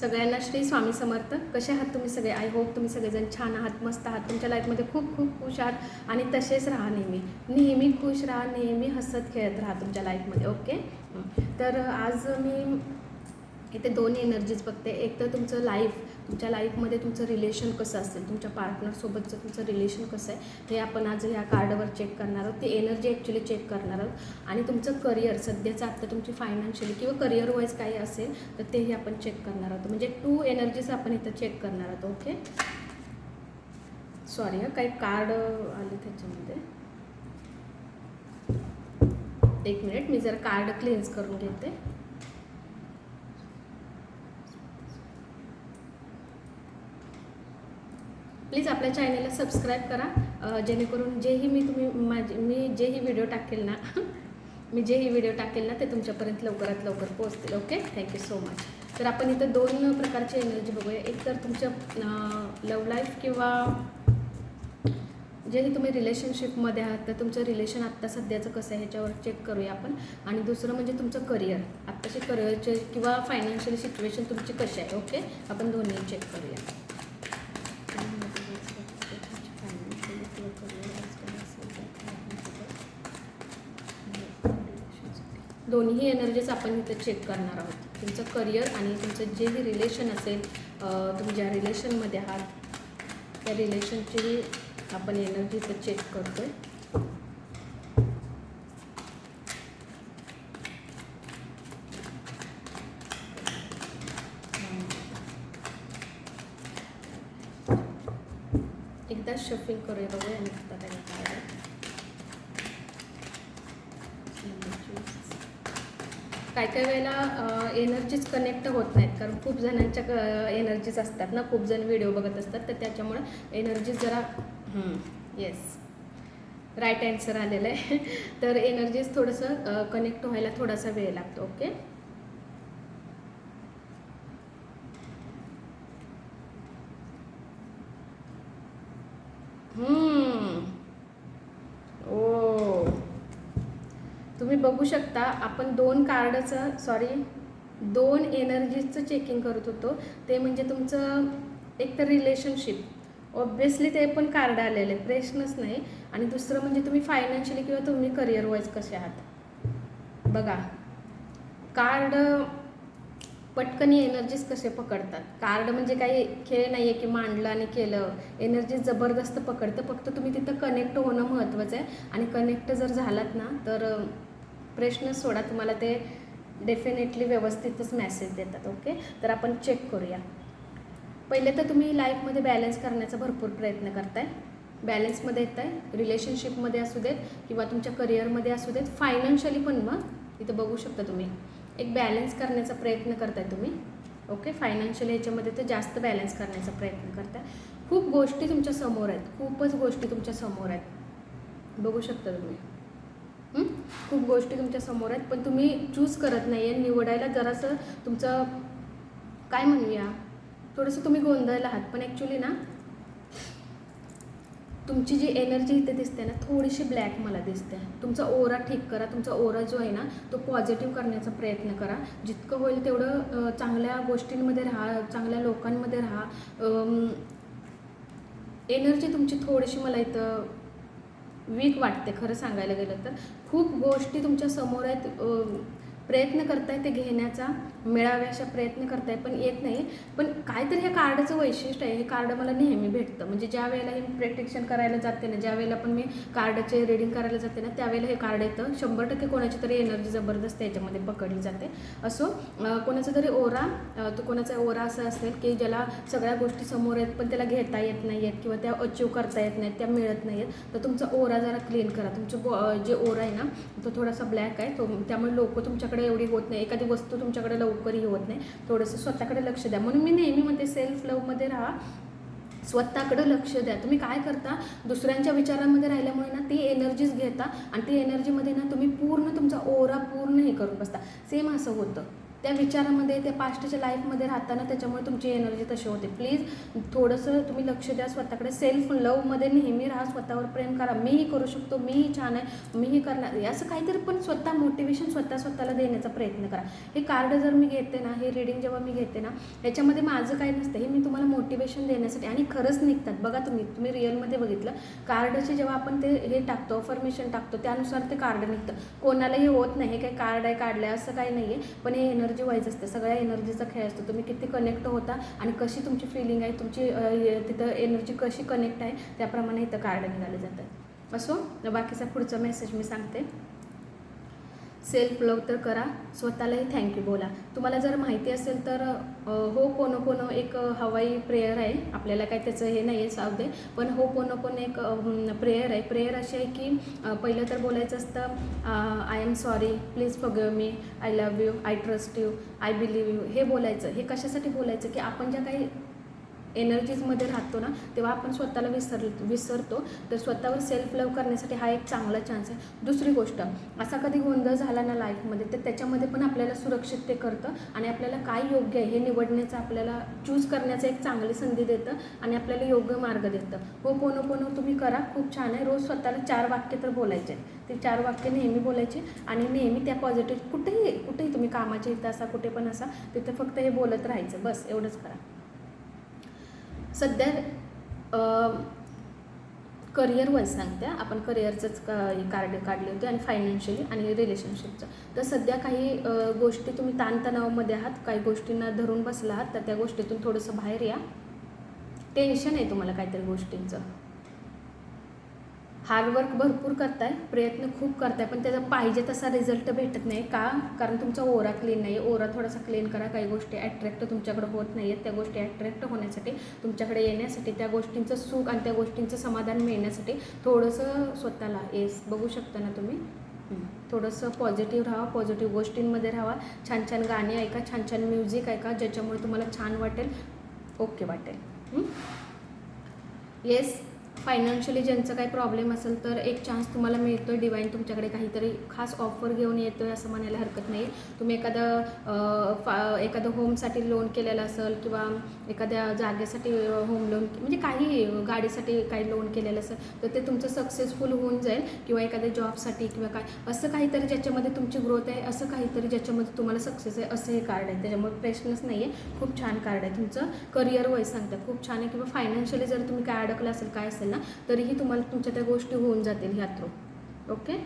सगळ्यांना श्री स्वामी समर्थ. कसे आहात तुम्ही सगळे? आय होप तुम्ही सगळेजण छान आहात मस्त आहात. तुमच्या लाईफमध्ये खूप खूप खुश आहात आणि तसेच राहा नेहमी. नेहमी खुश राहा नेहमी हसत खेळत राहा तुमच्या लाईफमध्ये ओके तर आज मी इथे दोन एनर्जीज बघते. एक तर तुमचं लाईफ तुमच्या लाईफमध्ये तुमचं रिलेशन कसं असेल? तुमच्या पार्टनरसोबतचं तुमचं रिलेशन कसं आहे? हे आपण आज ह्या कार्डवर चेक करणार आहोत. ते एनर्जी ॲक्च्युली चेक करणार आहोत. आणि तुमचं करिअर सध्याचं आत्ता तुमची फायनान्शियली किंवा करिअर वाईज काही असेल तर तेही आपण चेक करणार आहोत. म्हणजे टू एनर्जीज आपण इथं चेक करणार आहोत. ओके सॉरी हां काही कार्ड आले त्याच्यामध्ये. एक मिनिट मी जरा कार्ड क्लेन्स करून घेते. प्लीज आपल्या चॅनलला सबस्क्राईब करा जेणेकरून जेही मी तुम्ही माझे मी जेही व्हिडिओ टाकेल ना मी जेही व्हिडिओ टाकेल ना ते तुमच्यापर्यंत लवकरात लवकर पोहोचतील ओके? थँक्यू सो मच तर आपण इथं दोन प्रकारची एनर्जी बघूया. एक तर तुमच्या लव लाईफ किंवा जेही तुम्ही रिलेशनशिपमध्ये आहात तर तुमचं रिलेशन आत्ता सध्याचं कसं आहे ह्याच्यावर चेक करूया आपण. आणि दुसरं म्हणजे तुमचं करिअर आत्ताचे करिअरचे किंवा फायनान्शियल सिच्युएशन तुमची कशी आहे ओके? आपण दोन्ही चेक करूया. दोन्ही एनर्जीज आपण इथं चेक करणार आहोत. तुमचं करिअर आणि तुमचं जेही रिलेशन असेल तुम्ही ज्या रिलेशनमध्ये आहात त्या रिलेशनचीही आपण एनर्जी इथं चेक करतो आहे एकदा शफिंग करूया बघूया आणि आता त्याला काय आहे. काय काय वेळेला एनर्जीज कनेक्ट होत नाहीत. कारण खूप जणांच्या एनर्जीज असतात ना. खूप जण व्हिडिओ बघत असतात. तर त्याच्यामुळे एनर्जीज जरा येस राईट आन्सर आलेलं आहे. तर एनर्जीज थोडंसं कनेक्ट व्हायला थोडासा वेळ लागतो ओके बघू शकता आपण दोन कार्डचं सॉरी दोन एनर्जीजचं चेकिंग करत होतो. ते म्हणजे तुमचं एक तर रिलेशनशिप ऑब्विसली ते पण कार्ड आलेले प्रश्नच नाही. आणि दुसरं म्हणजे तुम्ही फायनान्शियली किंवा तुम्ही करिअर वाईज कसे आहात? बघा कार्ड पटकनी एनर्जीज कसे पकडतात? कार्ड म्हणजे काही खेळ नाही आहे की मांडलं आणि केलं एनर्जी जबरदस्त पकडतं फक्त तुम्ही तिथं कनेक्ट होणं महत्त्वाचं आहे. आणि कनेक्ट जर झालात ना तर प्रश्न सोडा तुम्हाला ते डेफिनेटली व्यवस्थितच मेसेज देतात ओके तर आपण चेक करूया. पहिले तर तुम्ही लाईफमध्ये बॅलन्स करण्याचा भरपूर प्रयत्न करताय. बॅलन्समध्ये येत आहे रिलेशनशिपमध्ये असू देत किंवा तुमच्या करिअरमध्ये असू देत फायनान्शियली पण मग इथं बघू शकता तुम्ही. एक बॅलन्स करण्याचा प्रयत्न करताय तुम्ही ओके फायनान्शियल ह्याच्यामध्ये तर जास्त बॅलन्स करण्याचा प्रयत्न करताय. खूप गोष्टी तुमच्यासमोर आहेत खूपच गोष्टी तुमच्यासमोर आहेत. बघू शकता तुम्ही. खूप गोष्टी तुमच्यासमोर आहेत पण तुम्ही चूज करत नाही आहे. निवडायला जरासं तुमचं काय म्हणूया? थोडंसं तुम्ही गोंधळला आहात पण ॲक्च्युली ना तुमची जी एनर्जी इथे दिसते ना थोडीशी ब्लॅक मला दिसते. तुमचा ओरा ठीक करा तुमचा ओरा जो आहे ना तो पॉझिटिव्ह करण्याचा प्रयत्न करा. जितकं होईल तेवढं चांगल्या गोष्टींमध्ये राहा चांगल्या लोकांमध्ये राहा. एनर्जी तुमची थोडीशी मला इथं वीक वाटते खरं सांगायला गेलं तर. खूप गोष्टी तुमच्यासमोर आहेत प्रयत्न करताय ते घेण्याचा. मिळाव्याशा प्रयत्न करताय पण येत नाही. पण काहीतरी हे कार्डाचं वैशिष्ट्य आहे हे कार्ड मला नेहमी भेटतं. म्हणजे ज्या वेळेला हे प्रेडिक्शन करायला जाते ना ज्या वेळेला पण मी कार्डाचे रीडिंग करायला जाते ना त्यावेळेला हे कार्ड येतं. शंभर टक्के कोणाची तरी एनर्जी जबरदस्त याच्यामध्ये पकडली जाते. असो कोणाचा तरी ओरा तो कोणाचा ओरा असा असेल की ज्याला सगळ्या गोष्टी समोर आहेत पण त्याला घेता येत नाही आहेत किंवा त्या अचीव करता येत नाहीत त्या मिळत नाही आहेत तर तुमचा ओरा जरा क्लीन करा. तुमचं गो जे ओरा आहे ना तो थोडासा ब्लॅक आहे. तो त्यामुळे लोक तुमच्याकडे एवढी होत नाही. एखादी वस्तू तुमच्याकडे लवकरही होत नाही. थोडंसं स्वतःकडे लक्ष द्या. म्हणून मी नेहमी म्हणते सेल्फ लवमध्ये राहा. स्वतःकडे लक्ष द्या. तुम्ही काय करता? दुसऱ्यांच्या विचारांमध्ये राहिल्यामुळे ना ती एनर्जीज घेता आणि ती एनर्जीमध्ये ना तुम्ही पूर्ण तुमचा ओरा पूर्ण हे करून बसता. सेम असं होतं. त्या विचारामध्ये त्या पास्टच्या लाईफमध्ये राहताना त्याच्यामुळे तुमची एनर्जी तशी होते. प्लीज थोडंसं तुम्ही लक्ष द्या स्वतःकडे. सेल्फ लवमध्ये नेहमी राहा स्वतःवर प्रेम करा. मीही करू शकतो मीही छान आहे मीही करणार. असं काहीतरी पण स्वतः मोटिवेशन स्वतः स्वतःला देण्याचा प्रयत्न करा. हे कार्ड जर मी घेते ना हे रिडिंग जेव्हा मी घेते ना याच्यामध्ये माझं काय नसतं. हे मी तुम्हाला मोटिवेशन देण्यासाठी आणि खरंच निघतात. बघा तुम्ही तुम्ही रिअलमध्ये बघितलं. कार्डचे जेव्हा आपण ते हे टाकतो अफर्मेशन टाकतो त्यानुसार ते कार्ड निघतं. कोणालाही होत नाही हे काही कार्ड आहे काढलं आहे असं काही नाही आहे पण हे एनर्जी वाईज असते सगळ्या एनर्जीचा खेळ असतो. तुम्ही किती कनेक्ट होता आणि कशी तुमची फिलिंग आहे तुमची तिथं एनर्जी कशी कनेक्ट आहे त्याप्रमाणे इथं कार्ड निघाले जातात. असो बाकीचा पुढचा मेसेज मी सांगते. सेल्फ लव तर करा स्वतःलाही थँक्यू बोला. तुम्हाला जर माहिती असेल तर हो कोनो कोनो एक हवाई प्रेयर आहे. आपल्याला काय त्याचं हे नाही आहे सावधे पण हो पोनो पोनो एक प्रेयर आहे. प्रेयर अशी आहे की पहिलं तर बोलायचं असतं I am sorry please forgive me I love you I trust you I believe you हे बोलायचं. हे कशासाठी बोलायचं? की आपण ज्या काही एनर्जीजमध्ये राहतो ना तेव्हा आपण स्वतःला विसर विसरतो. तर स्वतःवर सेल्फ लव करण्यासाठी हा एक चांगला चान्स आहे. दुसरी गोष्ट असा कधी गोंधळ झाला ना लाईफमध्ये तर त्याच्यामध्ये पण आपल्याला सुरक्षित ते करतं आणि आपल्याला काय योग्य आहे हे निवडण्याचं आपल्याला चूज करण्याचं एक चांगली संधी देतं आणि आपल्याला योग्य मार्ग देतं. हो पोनो पोनो तुम्ही करा. खूप छान आहे. रोज स्वतःला चार वाक्य तर बोलायचे ते चार वाक्य नेहमी बोलायचे आणि नेहमी त्या पॉझिटिव्ह कुठेही कुठेही तुम्ही कामाच्या इथं असा कुठे पण असा तिथे फक्त हे बोलत राहायचं. बस एवढंच करा. सध्या करिअर वाईज सांगते आपण करिअरचंच कार्ड काढले होते आणि फायनान्शियली आणि रिलेशनशिपचं तर सध्या काही गोष्टी तुम्ही ताणतणावामध्ये आहात काही गोष्टींना धरून बसला आहात तर त्या गोष्टीतून थोडंसं बाहेर या. टेन्शन आहे तुम्हाला काहीतरी गोष्टींचं. हार्डवर्क भरपूर करताय प्रयत्न खूप करताय पण त्याचा पाहिजे तसा रिझल्ट भेटत नाही का? कारण तुमचा ओरा क्लीन नाही ओरा थोडासा क्लीन करा काही गोष्टी ॲट्रॅक्ट तुमच्याकडे होत नाही आहेत त्या गोष्टी ॲट्रॅक्ट होण्यासाठी तुमच्याकडे येण्यासाठी त्या गोष्टींचं सुख आणि त्या गोष्टींचं समाधान मिळण्यासाठी थोडंसं स्वतःला येस बघू शकता ना तुम्ही? थोडंसं पॉझिटिव्ह राहा पॉझिटिव्ह गोष्टींमध्ये राहा छान छान गाणी ऐका छान छान म्युझिक ऐका ज्याच्यामुळे तुम्हाला छान वाटेल ओके वाटेल. येस फायनान्शियली ज्यांचं काही प्रॉब्लेम असेल तर एक चान्स तुम्हाला मिळतो आहे डिवाईन तुमच्याकडे काहीतरी खास ऑफर घेऊन येतो आहे असं म्हणायला हरकत नाही. तुम्ही एखादं फा एखादं होमसाठी लोन केलेलं असेल किंवा एखाद्या जागेसाठी होम लोन म्हणजे काही गाडीसाठी काही लोन केलेलं असेल तर ते तुमचं सक्सेसफुल होऊन जाईल किंवा एखाद्या जॉबसाठी किंवा काय. असं काहीतरी ज्याच्यामध्ये तुमची ग्रोथ आहे असं काहीतरी ज्याच्यामध्ये तुम्हाला सक्सेस आहे असं हे कार्ड आहे. त्याच्यामुळे प्रश्नच नाही आहे खूप छान कार्ड आहे तुमचं. करिअर वाईज सांगतात. खूप छान आहे. किंवा फायनान्शियली जर तुम्ही काय अडकलं असेल काय असेल ना तरीही तुम्हाला तुमच्या त्या गोष्टी होऊन जातील ह्या थ्रू ओके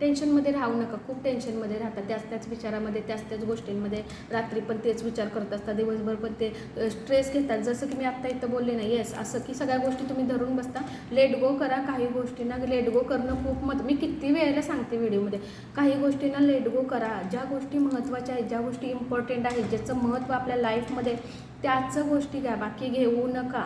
टेन्शनमध्ये राहू नका. खूप टेन्शनमध्ये राहतात त्याच त्याच विचारामध्ये त्याच त्याच गोष्टींमध्ये रात्री पण तेच विचार करत असतात दिवसभर पण ते स्ट्रेस घेतात. जसं की मी आत्ता इथं बोलले नाही येस असं की सगळ्या गोष्टी तुम्ही धरून बसता. लेट गो करा काही गोष्टींना. लेट गो करणं खूप मत मी किती वेळेला सांगते व्हिडिओमध्ये. काही गोष्टींना लेट गो करा. ज्या गोष्टी महत्त्वाच्या आहेत ज्या गोष्टी इम्पॉर्टंट आहेत ज्याचं महत्त्व आपल्या लाईफमध्ये त्याच गोष्टी घ्या. बाकी घेऊ नका.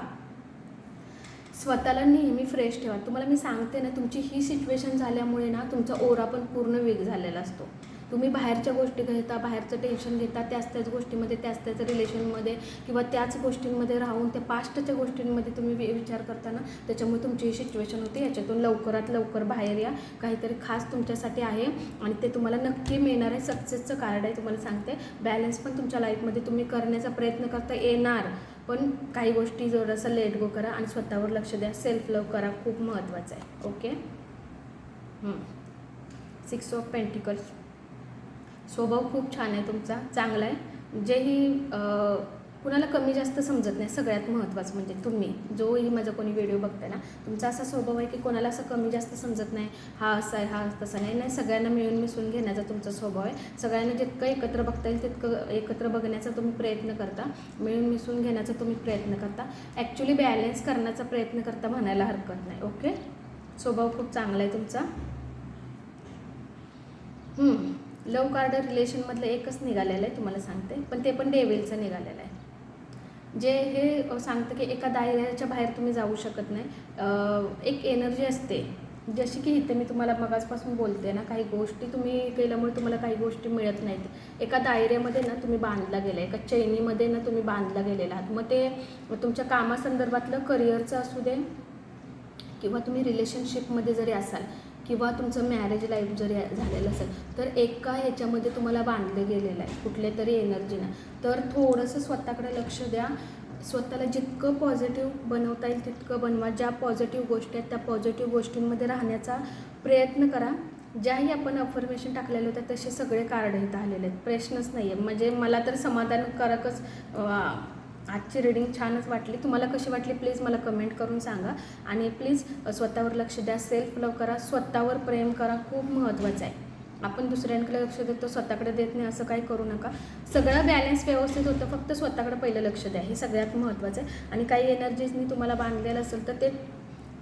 स्वतःला नेहमी फ्रेश ठेवा. तुम्हाला मी सांगते ना तुमची ही सिच्युएशन झाल्यामुळे ना तुमचा ओरा पण पूर्ण वेग झालेला असतो. तुम्ही बाहेरच्या गोष्टी घेता बाहेरचं टेन्शन घेता त्याच त्याच गोष्टीमध्ये त्याच त्याच रिलेशनमध्ये किंवा त्याच गोष्टींमध्ये राहून त्या पास्टच्या गोष्टींमध्ये तुम्ही वि- विचार करताना त्याच्यामुळे तुमची ही सिच्युएशन होते. याच्यातून लवकरात लवकर बाहेर या. काहीतरी खास तुमच्यासाठी आहे आणि ते तुम्हाला नक्की मिळणार आहे. सक्सेसचं कार्ड आहे तुम्हाला सांगते. बॅलन्स पण तुमच्या लाईफमध्ये तुम्ही करण्याचा प्रयत्न करता येणार. पण काही गोष्टी जरासं लेट गो करा आणि स्वतःवर लक्ष द्या. सेल्फ लव करा खूप महत्त्वाचं आहे. ओके सिक्स ऑफ पेंटिकल्स स्वभाव खूप छान आहे तुमचा. चांगला आहे. जेही कुणाला कमी जास्त समजत नाही सगळ्यात महत्त्वाचं म्हणजे तुम्ही. जोही माझा कोणी व्हिडिओ बघताय ना तुमचा असा स्वभाव आहे की कोणाला असं कमी जास्त समजत नाही हा असा आहे हा तसा नाही. नाही सगळ्यांना मिळून मिसळून घेण्याचा तुमचा स्वभाव आहे. सगळ्यांना जितकं एकत्र बघता येईल तितकं एकत्र बघण्याचा तुम्ही प्रयत्न करता. मिळून मिसळून घेण्याचा तुम्ही प्रयत्न करता. ॲक्च्युली बॅलन्स करण्याचा प्रयत्न करता म्हणायला हरकत नाही ओके स्वभाव खूप चांगला आहे तुमचा. लव कार्ड रिलेशनमधलं एकच निघालेलं आहे तुम्हाला सांगते. पण ते पण डेविलचं निघालेलं आहे. जे हे सांगतं की एका दायऱ्याच्या बाहेर तुम्ही जाऊ शकत नाही. एक एनर्जी असते. जशी की इथे मी तुम्हाला मगाचपासून बोलते ना काही गोष्टी तुम्ही केल्यामुळे तुम्हाला काही गोष्टी मिळत नाहीत. एका दायऱ्यामध्ये ना तुम्ही बांधला गेला एका चैनीमध्ये ना तुम्ही बांधला गेलेला आहात. मग ते तुमच्या कामासंदर्भातलं करिअरचं असू दे किंवा तुम्ही रिलेशनशिपमध्ये जरी असाल किंवा तुमचं मॅरेज लाईफ जरी झालेलं असेल तर एका ह्याच्यामध्ये तुम्हाला बांधलं गेलेलं आहे कुठल्या तरी एनर्जीनं तर थोडंसं स्वतःकडे लक्ष द्या. स्वतःला जितकं पॉझिटिव्ह बनवता येईल तितकं बनवा. ज्या पॉझिटिव्ह गोष्टी आहेत त्या पॉझिटिव्ह गोष्टींमध्ये राहण्याचा प्रयत्न करा. ज्याही आपण अफर्मेशन टाकलेले होते तसे सगळे कार्ड इथं आलेले आहेत. प्रश्नच नाही आहे म्हणजे मला तर समाधानकारकच आजची रिडिंग छानच वाटली. तुम्हाला कशी वाटली प्लीज मला कमेंट करून सांगा. आणि प्लीज स्वतःवर लक्ष द्या. सेल्फ लव करा. स्वतःवर प्रेम करा. खूप महत्त्वाचं आहे. आपण दुसऱ्यांकडे लक्ष देतो स्वतःकडे देत नाही असं काही करू नका. सगळं बॅलन्स व्यवस्थित होतं. फक्त स्वतःकडे पहिलं लक्ष द्या. हे सगळ्यात महत्त्वाचं आहे. आणि काही एनर्जीजनी तुम्हाला बांधलेलं असेल तर ते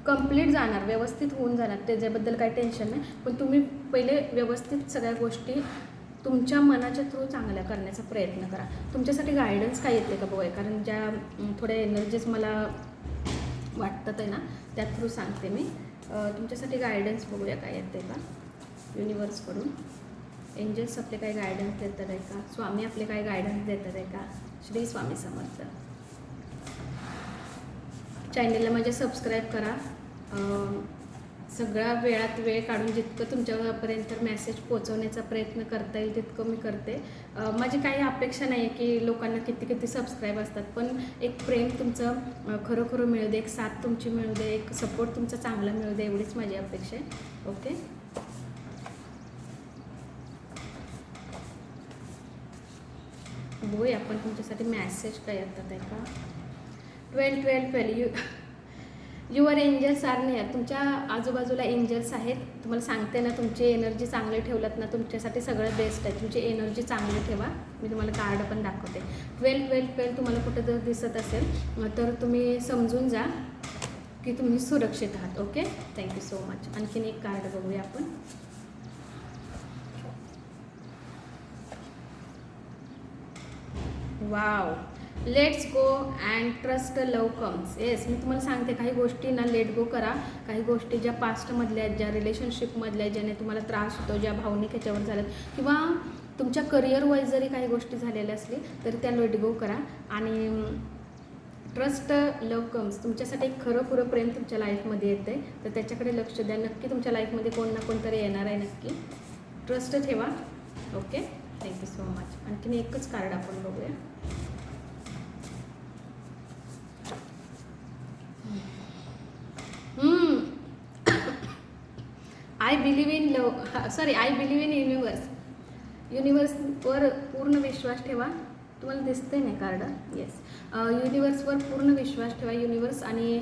कंप्लीट जाणार व्यवस्थित होऊन जाणार. त्याच्याबद्दल काही टेन्शन नाही. पण तुम्ही पहिले व्यवस्थित सगळ्या गोष्टी तुमच्या मनाच्या थ्रू चांगल्या करण्याचा प्रयत्न करा. तुमच्यासाठी गायडन्स काय येते का बघूया? कारण ज्या थोड्या एनर्जीज मला वाटतात आहे ना त्या थ्रू सांगते मी. तुमच्यासाठी गायडन्स बघूया काय येते का? युनिवर्सकडून एंजल्स आपले काही गायडन्स देतात आहे का? स्वामी आपले काही गायडन्स देतात आहे का? श्री स्वामी समर्थ. चॅनलला माझ्या सबस्क्राईब करा. सगळ्या वेळात वेळ काढून जितकं तुमच्यापर्यंत मेसेज पोचवण्याचा प्रयत्न करता येईल तितकं मी करते. माझी काही अपेक्षा नाही आहे की लोकांना किती किती सबस्क्राईब असतात पण एक प्रेम तुमचं खरोखर मिळू दे एक साथ तुमची मिळू दे एक सपोर्ट तुमचा चांगला मिळू दे एवढीच माझी अपेक्षा आहे. ओके? बघूया आपण तुमच्यासाठी मॅसेज काय येतात आहे का twelve twelve twelve you your angels are near तुमच्या आजूबाजूला एंजल्स आहेत. तुम्हाला सांगते ना तुमची एनर्जी चांगली ठेवलात ना तुमच्यासाठी सगळं बेस्ट आहे. तुमची एनर्जी चांगली ठेवा. मी तुम्हाला कार्ड पण दाखवते. ट्वेल्व ट्वेल्व ट्वेल्व तुम्हाला कुठं जर दिसत असेल तर तुम्ही समजून जा की तुम्ही सुरक्षित आहात. ओके थँक्यू सो मच आणखीन एक कार्ड बघूया आपण. Wow let's go and trust love comes yes मी तुम्हाला सांगते काही गोष्टी ना लेट गो करा. काही गोष्टी ज्या पास्टमधल्या आहेत ज्या रिलेशनशिपमधल्या आहेत ज्याने तुम्हाला त्रास होतो ज्या भावनिक ह्याच्यावर झाल्यात किंवा तुमच्या करिअर वाईज जरी काही गोष्टी झालेल्या असली तरी त्या लेट गो करा. आणि ट्रस्ट लव कम्स तुमच्यासाठी एक खरं खुरं प्रेम तुमच्या लाईफमध्ये येतं आहे तर त्याच्याकडे लक्ष द्या. नक्की तुमच्या लाईफमध्ये कोण ना कोणतरी येणार आहे नक्की. ट्रस्ट ठेवा. ओके थँक्यू सो मच आणखीन एकच कार्ड आपण बघूया. I believe in love sorry I believe in universe युनिवर्सवर पूर्ण विश्वास ठेवा. तुम्हाला दिसतंय नाही कार्ड येस युनिवर्सवर पूर्ण विश्वास ठेवा. युनिवर्स आणि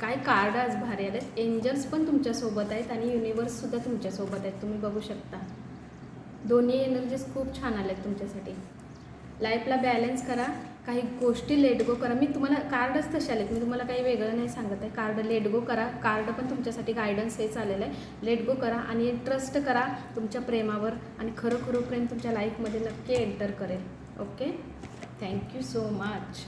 काय कार्ड आज भारी आलेत. एंजल्स पण तुमच्यासोबत आहेत आणि युनिवर्ससुद्धा तुमच्यासोबत आहेत. तुम्ही बघू शकता. दोन्ही एनर्जीज खूप छान आल्यात तुमच्यासाठी. लाईफला बॅलन्स करा. काही गोष्टी लेट गो करा. मी तुम्हाला कार्डच तसे आलेत. मी तुम्हाला काही वेगळं नाही सांगत आहे. कार्ड लेट गो करा. कार्ड पण तुमच्यासाठी गायडन्स हेच आलेलं आहे. लेट गो करा आणि ट्रस्ट करा तुमच्या प्रेमावर आणि खरोखर प्रेम तुमच्या लाईफमध्ये नक्की एंटर करेल. Okay thank you so much